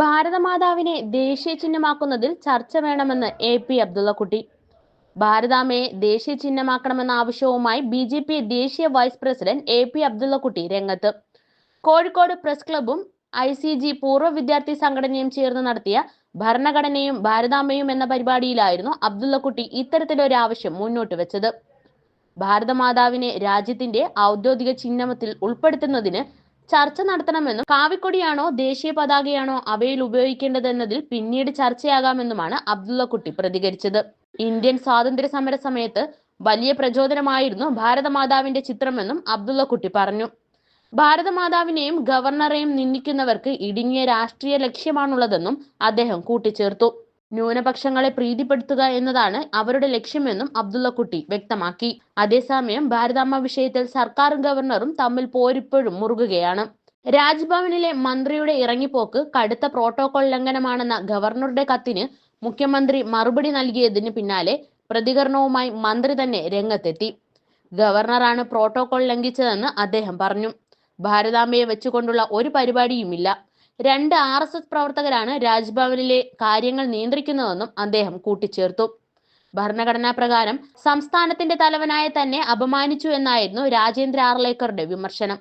ഭാരതമാതാവിനെ ദേശീയ ചിഹ്നമാക്കുന്നതിൽ ചർച്ച വേണമെന്ന് എ പി അബ്ദുള്ളക്കുട്ടി. ഭാരതാമയെ ദേശീയ ചിഹ്നമാക്കണമെന്ന ആവശ്യവുമായി ബി ജെ പി ദേശീയ vice president A P Abdullakutty രംഗത്ത്. കോഴിക്കോട് പ്രസ് ക്ലബും ഐ സി ജി പൂർവ വിദ്യാർത്ഥി സംഘടനയും ചേർന്ന് നടത്തിയ ഭരണഘടനയും ഭാരതാമയും എന്ന പരിപാടിയിലായിരുന്നു അബ്ദുള്ളക്കുട്ടി ഇത്തരത്തിലൊരു ആവശ്യം മുന്നോട്ട് വെച്ചത്. ഭാരതമാതാവിനെ രാജ്യത്തിന്റെ ഔദ്യോഗിക ചിഹ്നത്തിൽ ഉൾപ്പെടുത്തുന്നതിന് ചർച്ച നടത്തണമെന്നും കാവിക്കൊടിയാണോ ദേശീയ പതാകയാണോ അവയിൽ ഉപയോഗിക്കേണ്ടതെന്നതിൽ പിന്നീട് ചർച്ചയാകാമെന്നുമാണ് അബ്ദുള്ളക്കുട്ടി പ്രതികരിച്ചത്. ഇന്ത്യൻ സ്വാതന്ത്ര്യ സമര സമയത്ത് വലിയ പ്രചോദനമായിരുന്നു ഭാരതമാതാവിന്റെ ചിത്രമെന്നും അബ്ദുള്ളക്കുട്ടി പറഞ്ഞു. ഭാരതമാതാവിനെയും ഗവർണറെയും നിന്ദിക്കുന്നവർക്ക് ഇടുങ്ങിയ രാഷ്ട്രീയ ലക്ഷ്യമാണുള്ളതെന്നും അദ്ദേഹം കൂട്ടിച്ചേർത്തു. ന്യൂനപക്ഷങ്ങളെ പ്രീതിപ്പെടുത്തുക എന്നതാണ് അവരുടെ ലക്ഷ്യമെന്നും അബ്ദുള്ളക്കുട്ടി വ്യക്തമാക്കി. അതേസമയം ഭാരതാമ്മ വിഷയത്തിൽ സർക്കാരും ഗവർണറും തമ്മിൽ പോരിപ്പോഴും മുറുകുകയാണ്. രാജ്ഭവനിലെ മന്ത്രിയുടെ ഇറങ്ങിപ്പോക്ക് കടുത്ത പ്രോട്ടോകോൾ ലംഘനമാണെന്ന ഗവർണറുടെ കത്തിന് മുഖ്യമന്ത്രി മറുപടി നൽകിയതിന് പിന്നാലെ പ്രതികരണവുമായി മന്ത്രി തന്നെ രംഗത്തെത്തി. ഗവർണറാണ് പ്രോട്ടോകോൾ ലംഘിച്ചതെന്ന് അദ്ദേഹം പറഞ്ഞു. ഭാരതാംബയെ വെച്ചുകൊണ്ടുള്ള ഒരു പരിപാടിയുമില്ല. രണ്ട് ആർ എസ് എസ് പ്രവർത്തകരാണ് രാജ്ഭവനിലെ കാര്യങ്ങൾ നിയന്ത്രിക്കുന്നതെന്നും അദ്ദേഹം കൂട്ടിച്ചേർത്തു. ഭരണഘടനാ പ്രകാരം സംസ്ഥാനത്തിന്റെ തലവനായ തന്നെ അപമാനിച്ചു എന്നായിരുന്നു രാജേന്ദ്ര ആർലേക്കറുടെ വിമർശനം.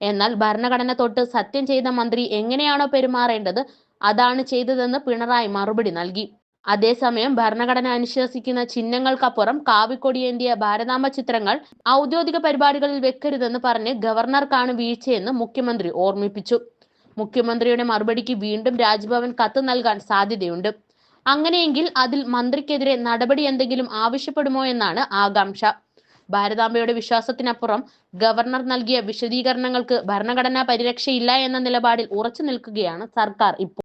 എന്നാൽ ഭരണഘടന തൊട്ട് സത്യം ചെയ്ത മന്ത്രി എങ്ങനെയാണോ പെരുമാറേണ്ടത് അതാണ് ചെയ്തതെന്ന് പിണറായി മറുപടി നൽകി. അതേസമയം ഭരണഘടന അനുശാസിക്കുന്ന ചിഹ്നങ്ങൾക്കപ്പുറം കാവിക്കൊടിയേന്തിയ ഭാരതാംബ ചിത്രങ്ങൾ ഔദ്യോഗിക പരിപാടികളിൽ വെക്കരുതെന്ന് പറഞ്ഞ് ഗവർണർക്കാണ് വീഴ്ചയെന്ന് മുഖ്യമന്ത്രി ഓർമ്മിപ്പിച്ചു. മുഖ്യമന്ത്രിയുടെ മറുപടിക്ക് വീണ്ടും രാജ്ഭവൻ കത്ത് നൽകാൻ സാധ്യതയുണ്ട്. അങ്ങനെയെങ്കിൽ അതിൽ മന്ത്രിക്കെതിരെ നടപടി എന്തെങ്കിലും ആവശ്യപ്പെടുമോ എന്നാണ് ആകാംക്ഷ. ഭാരതാംബയുടെ വിശ്വാസത്തിനപ്പുറം ഗവർണർ നൽകിയ വിശദീകരണങ്ങൾക്ക് ഭരണഘടനാ പരിരക്ഷയില്ല എന്ന നിലപാടിൽ ഉറച്ചു നിൽക്കുകയാണ് സർക്കാർ ഇപ്പോൾ.